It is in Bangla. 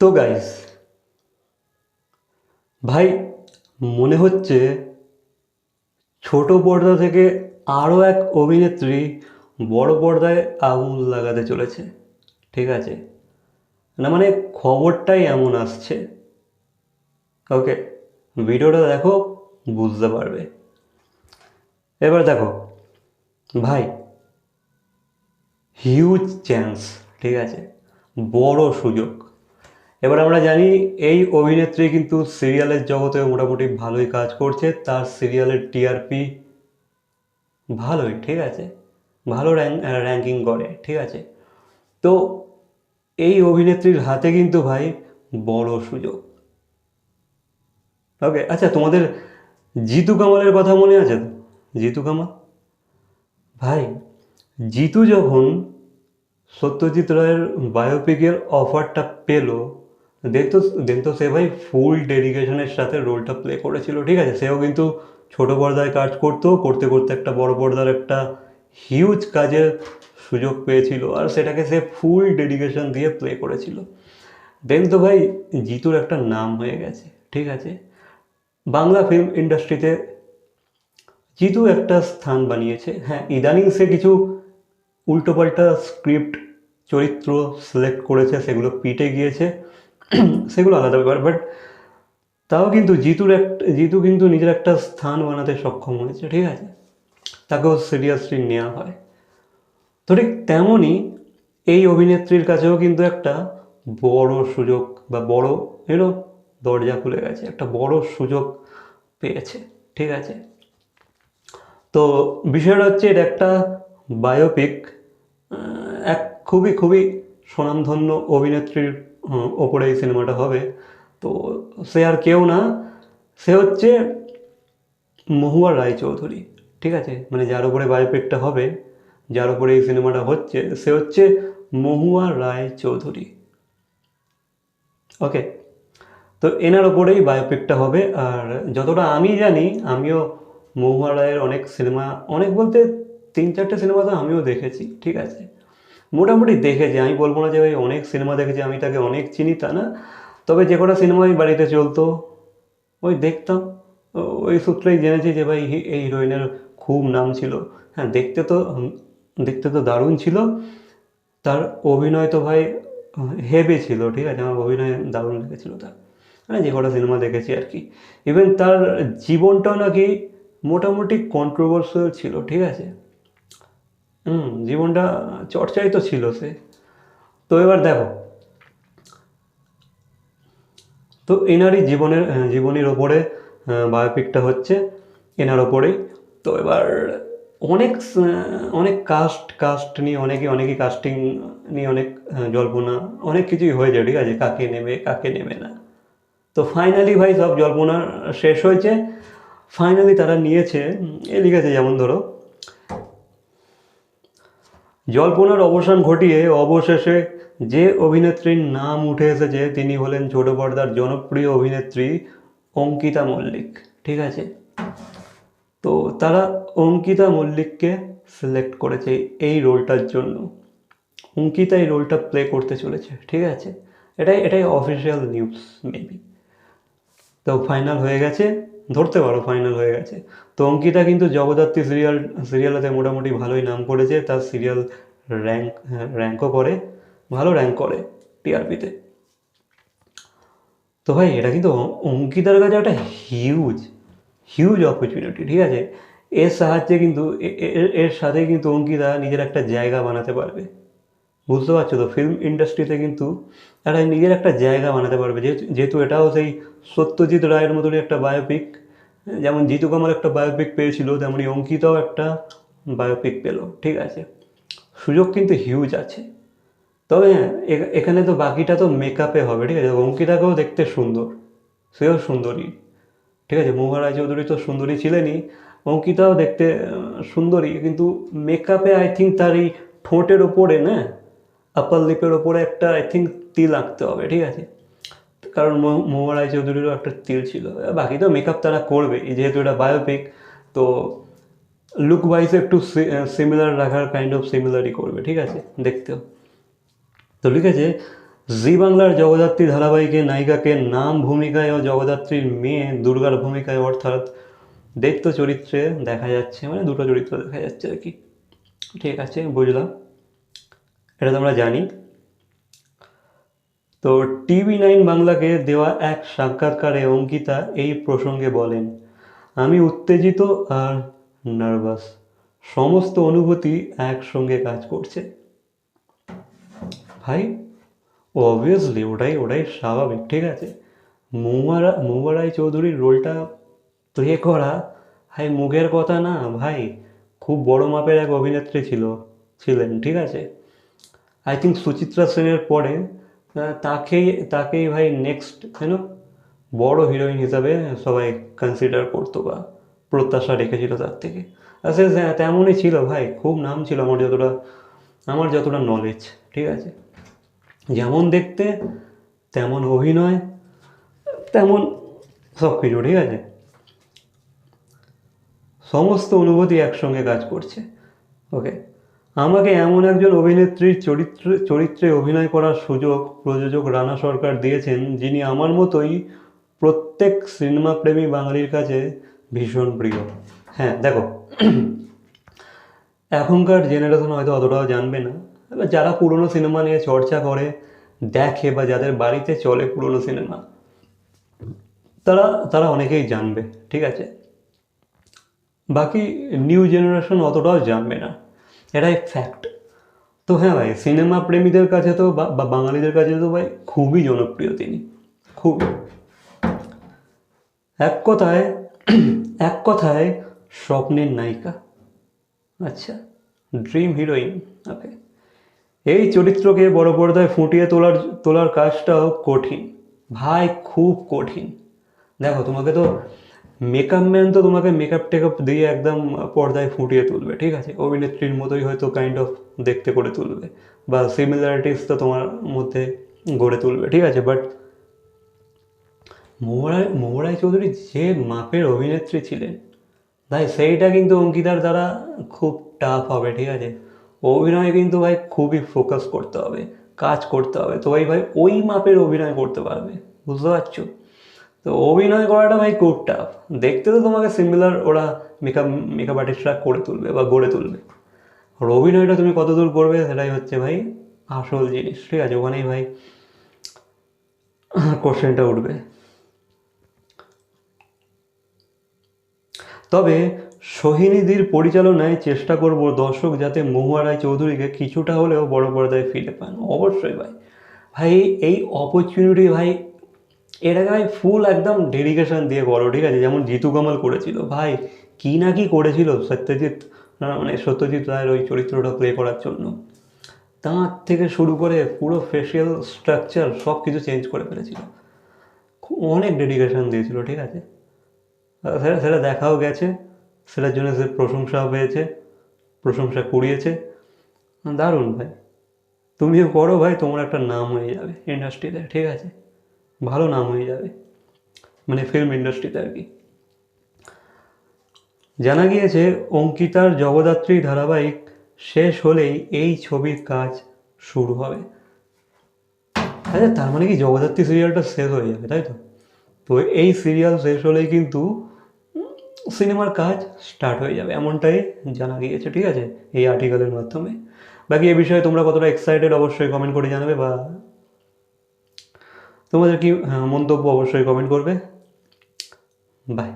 তো গাইস ভাই, মনে হচ্ছে ছোট পর্দা থেকে আরও এক অভিনেত্রী বড় পর্দায় আগুন লাগাতে চলেছে, ঠিক আছে? না মানে খবরটাই এমন আসছে। ওকে ভিডিওটা দেখো, বুঝতে পারবে। এবার দেখো, ভাই হিউজ চান্স ঠিক আছে? বড় সুযোগ। এবার আমরা জানি এই অভিনেত্রী কিন্তু সিরিয়ালের জগতে মোটামুটি ভালোই কাজ করছে। তার সিরিয়ালের টিআরপি ভালোই, ঠিক আছে? ভালো র্যাঙ্ক করে ঠিক আছে? তো এই অভিনেত্রীর হাতে কিন্তু ভাই বড় সুযোগ। ওকে আচ্ছা তোমাদের জিতু কামালের কথা মনে আছে তো? জিতু কামাল? ভাই, জিতু যখন সত্যজিৎ রায়ের বায়োপিকের অফারটা পেল দেন তো দেন তো সে ভাই ফুল ডেডিকেশনের সাথে রোলটা প্লে করেছিল, ঠিক আছে? সেও কিন্তু ছোট পর্দায় কাজ করতো, করতে করতে একটা বড় পর্দার একটা হিউজ কাজের সুযোগ পেয়েছিল আর সেটাকে সে ফুল ডেডিকেশন দিয়ে প্লে করেছিল। দেন তো ভাই জিতুর একটা নাম হয়ে গেছে, ঠিক আছে? বাংলা ফিল্ম ইন্ডাস্ট্রিতে জিতু একটা স্থান বানিয়েছে। হ্যাঁ ইদানিং সে কিছু উল্টোপাল্টা স্ক্রিপ্ট চরিত্র সিলেক্ট করেছে, সেগুলো পিটে গিয়েছে। সেগুলো আলাদা ব্যাপার বাট তাও কিন্তু জিতুর একটা জিতু কিন্তু নিজের একটা স্থান বানাতে সক্ষম হয়েছে, ঠিক আছে? তাকেও সিরিয়াসলি নেওয়া হয়। তো ঠিক তেমনই এই অভিনেত্রীর কাছেও কিন্তু একটা বড় সুযোগ বা বড় এলো দরজা খুলে গেছে, একটা বড় সুযোগ পেয়েছে, ঠিক আছে? তো বিষয়টা হচ্ছে এটা একটা বায়োপিক এক খুবই খুবই স্বনামধন্য অভিনেত্রীর ওপরে এই সিনেমাটা হবে। তো সে আর কেউ না, সে হচ্ছে মহুয়া রায়চৌধুরী, ঠিক আছে? মানে যার উপরে বায়োপিকটা হবে, যার উপরে এই সিনেমাটা হচ্ছে, সে হচ্ছে মহুয়া রায় চৌধুরী ওকে তো এনার ওপরেই বায়োপিকটা হবে, আর যতটা আমি জানি, আমিও মহুয়া রায়ের অনেক সিনেমা, অনেক বলতে তিন চারটে সিনেমা তো আমিও দেখেছি, ঠিক আছে? মোটামুটি দেখেছি। আমি বলব না যে ভাই অনেক সিনেমা দেখেছি, আমি তাকে অনেক চিনি, তা না। তবে যে কটা সিনেমাই বাড়িতে চলতো, ওই দেখতাম। ওই সূত্রেই জেনেছি যে ভাই এই হিরোইনের খুব নাম ছিল। হ্যাঁ দেখতে তো দেখতে তো দারুণ ছিল। তার অভিনয় তো ভাই, হেভি ছিল, ঠিক আছে? আমার অভিনয় দারুণ লেগেছিল তার। মানে যে কটা সিনেমা দেখেছি আর কি। ইভেন তার জীবনটাও নাকি মোটামুটি কন্ট্রোভার্সিয়াল ছিল, ঠিক আছে? হুম, জীবনটা চর্চাই তো ছিল সে। তো এবার দেখো, তো এনারই জীবনের জীবনীর ওপরে বায়োপিকটা হচ্ছে এনার ওপরেই। তো এবার অনেক অনেক কাস্ট কাস্ট নিয়ে অনেকে অনেকই কাস্টিং নিয়ে অনেক জল্পনা, অনেক কিছুই হয়ে যায়, ঠিক আছে? কাকে নেবে কাকে নেবে না। তো ফাইনালি ভাই সব জল্পনা শেষ হয়েছে। ফাইনালি তারা নিয়েছে এ লিখেছে যেমন ধরো জল্পনার অবসান ঘটিয়ে অবশেষে যে অভিনেত্রীর নাম উঠে এসেছে, তিনি হলেন ছোট পর্দার জনপ্রিয় অভিনেত্রী অঙ্কিতা মল্লিক। ঠিক আছে? তো তারা অঙ্কিতা মল্লিককে সিলেক্ট করেছে এই রোলটার জন্য। অঙ্কিতা এই রোলটা প্লে করতে চলেছে। ঠিক আছে? এটাই এটাই অফিসিয়াল নিউজ মেবি তো ফাইনাল হয়ে গেছে। ধরতে পারো ফাইনাল হয়ে গেছে। তো অঙ্কিতা কিন্তু জগদ্ধাত্রী সিরিয়াল সিরিয়ালেতে মোটামুটি ভালোই নাম করেছে, তার সিরিয়াল র্যাঙ্ক র্যাঙ্কও করে, ভালো র্যাঙ্ক করে টিআরপিতে তো ভাই, এটা কিন্তু অঙ্কিতার কাছে একটা হিউজ হিউজ অপরচুনিটি ঠিক আছে? এর সাহায্যে কিন্তু এর সাথে কিন্তু অঙ্কিতা নিজের একটা জায়গা বানাতে পারবে। বুঝতে পারছ তো? ফিল্ম ইন্ডাস্ট্রিতে কিন্তু একটা নিজের একটা জায়গা বানাতে পারবে। যেহেতু এটাও সেই সত্যজিৎ রায়ের মতনই একটা বায়োপিক যেমন জিতু কামাল একটা বায়োপিক পেয়েছিল তেমনই অঙ্কিতাও একটা বায়োপিক পেল, ঠিক আছে? সুযোগ কিন্তু হিউজ আছে। তবে হ্যাঁ এখানে তো বাকিটা তো মেকআপে হবে, ঠিক আছে? অঙ্কিতাকেও দেখতে সুন্দর, সেও সুন্দরী, ঠিক আছে? মহুয়া রায় চৌধুরী তো সুন্দরী ছিলেনই, অঙ্কিতাও দেখতে সুন্দরী, কিন্তু মেকআপে আই থিঙ্ক তার এই ঠোঁটের ওপরে, না আপার লিপের ওপরে একটা আই থিঙ্ক তিল আঁকতে হবে, ঠিক আছে? কারণ মহুয়া রায় চৌধুরীরও একটা তিল ছিল। বাকি তো মেকআপ তারা করবে যেহেতু এটা বায়োপিক তো লুক ওয়াইজ একটু সিমিলার রাখার কাইন্ড অফ সিমিলারই করবে, ঠিক আছে? দেখতেও। তো ঠিক আছে জি বাংলার জগদ্ধাত্রী ধারাবাহিকে নায়িকাকে নাম ভূমিকায় ও জগদ্ধাত্রীর মেয়ে দুর্গার ভূমিকায়, অর্থাৎ দৈত্য চরিত্রে দেখা যাচ্ছে মানে দুটো চরিত্র দেখা যাচ্ছে আর কি। ঠিক আছে, বুঝলাম। এটা তো আমরা জানি। তো টিভি নাইন বাংলাকে দেওয়া এক সাক্ষাৎকারে অঙ্কিতা এই প্রসঙ্গে বলেন, আমি উত্তেজিত আর নার্ভাস। সমস্ত অনুভূতি একসঙ্গে কাজ করছে। ভাই অবভিয়াসলি ওটাই ওটাই স্বাভাবিক, ঠিক আছে? মৌমারা মৌমা রায় চৌধুরীর রোলটা প্লে করা, ভাই মুখের কথা না, ভাই। খুব বড় মাপের এক অভিনেত্রী ছিল, ছিলেন, ঠিক আছে? আই থিঙ্ক সুচিত্রা সেনের পরে তাকেই তাকেই ভাই নেক্সট কেন বড় হিরোইন হিসাবে সবাই কনসিডার করতো বা প্রত্যাশা রেখেছিল তার থেকে। সে তেমনই ছিল ভাই, খুব নাম ছিল আমার যতটা আমার যতটা নলেজ ঠিক আছে? যেমন দেখতে, তেমন অভিনয়, তেমন সব কিছু ঠিক আছে? সমস্ত অনুভূতি একসঙ্গে কাজ করছে ওকে আমাকে এমন একজন অভিনেত্রীর চরিত্র, চরিত্রে অভিনয় করার সুযোগ প্রযোজক রানা সরকার দিয়েছেন, যিনি আমার মতোই প্রত্যেক সিনেমা প্রেমী বাঙালির কাছে ভীষণ প্রিয়। হ্যাঁ দেখো। এখনকার জেনারেশন হয়তো অতটাও জানবে না, এবার যারা পুরনো সিনেমা নিয়ে চর্চা করে, দেখে বা যাদের বাড়িতে চলে পুরনো সিনেমা, তারা তারা অনেকেই জানবে, ঠিক আছে? বাকি নিউ জেনারেশন অতটাও জানবে না। এটাই ফ্যাক্ট তো হ্যাঁ ভাই সিনেমা প্রেমীদের কাছে তো বা বাঙালিদের কাছে তো ভাই খুবই জনপ্রিয় তিনি। খুব। এক কথায় এক কথায় স্বপ্নের নায়িকা। আচ্ছা ড্রিম হিরোইন ওকে এই চরিত্রকে বড় পর্দায় ফুটিয়ে তোলার তোলার কাজটাও কঠিন। ভাই, খুব কঠিন। দেখো, তোমাকে তো মেকআপ ম্যান তো তোমাকে মেকআপ টেকআপ দিয়ে একদম পর্দায় ফুটিয়ে তুলবে, ঠিক আছে? অভিনেত্রীর মতোই হয়তো কাইন্ড অফ দেখতে করে তুলবে বা সিমিলারিটিস তো তোমার মধ্যে গড়ে তুলবে, ঠিক আছে? বাট মোহরায় মোহরায় চৌধুরী যে মাপের অভিনেত্রী ছিলেন, ভাই সেইটা কিন্তু অঙ্কিতার দ্বারা খুব টাফ হবে, ঠিক আছে? অভিনয় কিন্তু ভাই খুবই ফোকাস করতে হবে, কাজ করতে হবে। তো ভাই ভাই ওই মাপের অভিনয় করতে পারবে, বুঝতে পারছ? তো অভিনয় করাটা ভাই খুব টাফ দেখতে তো তোমাকে সিমিলার ওরা মেকআপ মেকআপ আর্টিস্টরা করে তুলবে বা গড়ে তুলবে। আর অভিনয়টা তুমি কতদূর করবে সেটাই হচ্ছে ভাই আসল জিনিস, ঠিক আছে? ওখানেই ভাই কোশ্চেনটা উঠবে। তবে সোহিনীদির পরিচালনায় চেষ্টা করব দর্শক যাতে মহুয়া রায় চৌধুরীকে কিছুটা হলেও বড় পর্দায় ফিরে পান। অবশ্যই ভাই। ভাই, এই অপরচুনিটি ভাই এটাকে ভাই ফুল একদম ডেডিকেশন দিয়ে করো, ঠিক আছে? যেমন জিতু কামাল করেছিল, ভাই, কি না কি করেছিল সত্যজিৎ? মানে সত্যজিৎ রায়ের ওই চরিত্রটা প্লে করার জন্য। দাঁত থেকে শুরু করে পুরো ফেসিয়াল স্ট্রাকচার সব কিছু চেঞ্জ করে ফেলেছিল। অনেক ডেডিকেশন দিয়েছিল, ঠিক আছে? সেটা সেটা দেখাও গেছে, সেটার জন্য সে প্রশংসাও পেয়েছে, প্রশংসা কুড়িয়েছে। দারুণ, ভাই। তুমিও করো, ভাই, তোমার একটা নাম হয়ে যাবে ইন্ডাস্ট্রিতে ঠিক আছে? ভালো নাম হয়ে যাবে মানে ফিল্ম ইন্ডাস্ট্রিতে আর কি। জানা গিয়েছে, অঙ্কিতার জগদ্ধাত্রী ধারাবাহিক শেষ হলেই এই ছবির কাজ শুরু হবে। আচ্ছা তার মানে কি জগদ্ধাত্রী সিরিয়ালটা শেষ হয়ে যাবে, তাই তো? তো এই সিরিয়াল শেষ হলেই কিন্তু সিনেমার কাজ স্টার্ট হয়ে যাবে, এমনটাই জানা গিয়েছে, ঠিক আছে? এই আর্টিকেলের মাধ্যমে। বাকি এ বিষয়ে তোমরা কতটা এক্সাইটেড অবশ্যই কমেন্ট করে জানাবে বা তোমাদের কি আহ, মন্তব্য অবশ্যই কমেন্ট করবে। বাই